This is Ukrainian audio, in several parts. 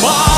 tomorrow.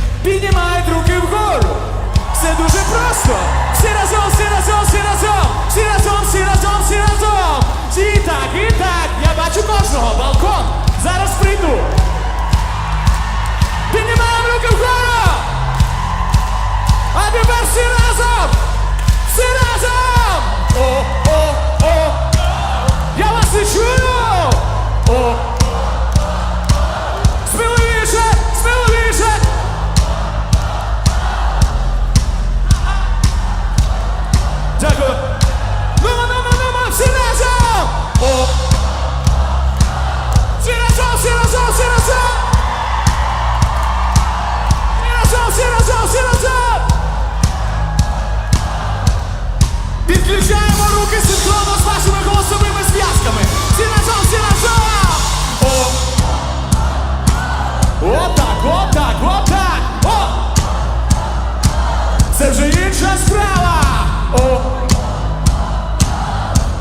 піднімають руки вгору. Все дуже просто. Всі разом, всі разом, всі разом, всі разом, всі разом, всі разом. Всі так, і так. Я бачу кожного балкон. Зараз прийду. Піднімаємо руки вгору. А тепер всі разом.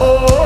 Oh.